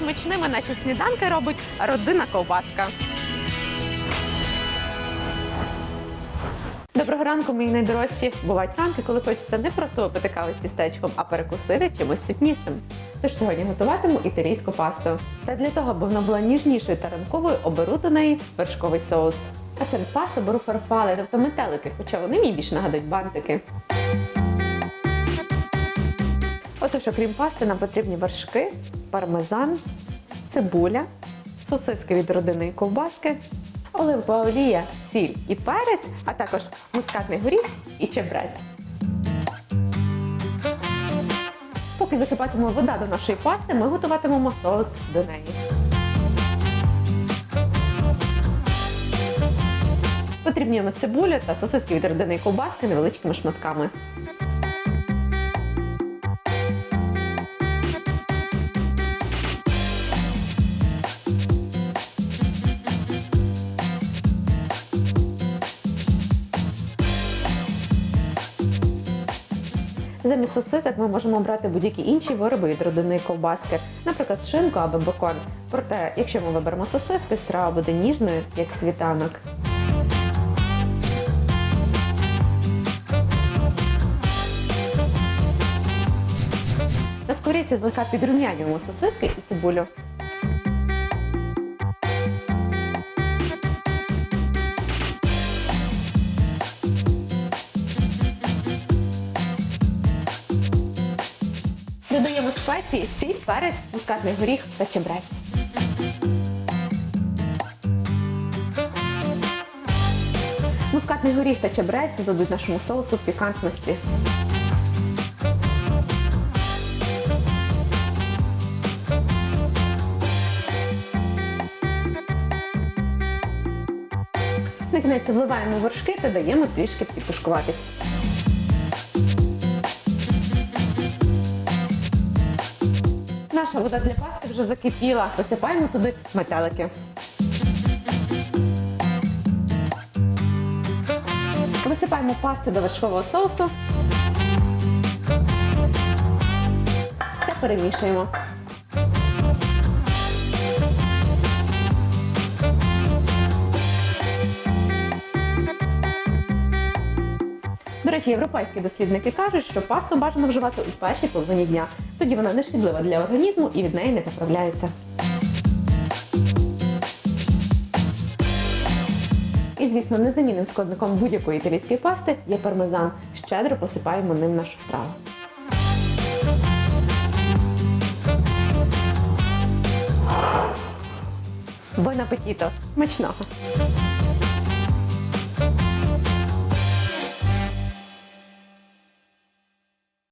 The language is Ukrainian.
смачними наші сніданки робить родина ковбаска. Доброго ранку, мої найдорожчі. Бувають ранки, коли хочеться не просто випити каву з тістечком, а перекусити чимось ситнішим. Тож сьогодні готуватиму італійську пасту. Це для того, аби вона була ніжнішою та ранковою, оберу до неї вершковий соус. А серед пасти беру фарфали, тобто метелики, хоча вони мені більше нагадують бантики. Отож, окрім пасти, нам потрібні вершки, пармезан, цибуля, сосиски від родинної ковбаски, оливкова олія, сіль і перець, а також мускатний горіх і чебрець. Поки закипатиме вода до нашої пасти, ми готуватимемо соус до неї. Потрібні цибуля та сосиски від родинної ковбаски невеличкими шматками. Замість сосисок ми можемо брати будь-які інші вироби від родини ковбаски, наприклад, шинку або бекон. Проте, якщо ми виберемо сосиски, страва буде ніжною, як світанок. На сковорідці злегка підрумянюємо сосиски і цибулю. Спеції, сіль, перець, мускатний горіх та чебрець. Мускатний горіх та чебрець додадуть нашому соусу пікантності. На кінець вливаємо вершки та даємо трішки підтушкуватись. Наша вода для пасти вже закипіла. Посипаємо туди метелики. Висипаємо пасту до вершкового соусу та перемішуємо. До речі, європейські дослідники кажуть, що пасту бажано вживати у першій половині дня. Тоді вона не шкідлива для організму і від неї не поправляється. І, звісно, незамінним складником будь-якої італійської пасти є пармезан. Щедро посипаємо ним нашу страву. Бон апетіто! Смачного!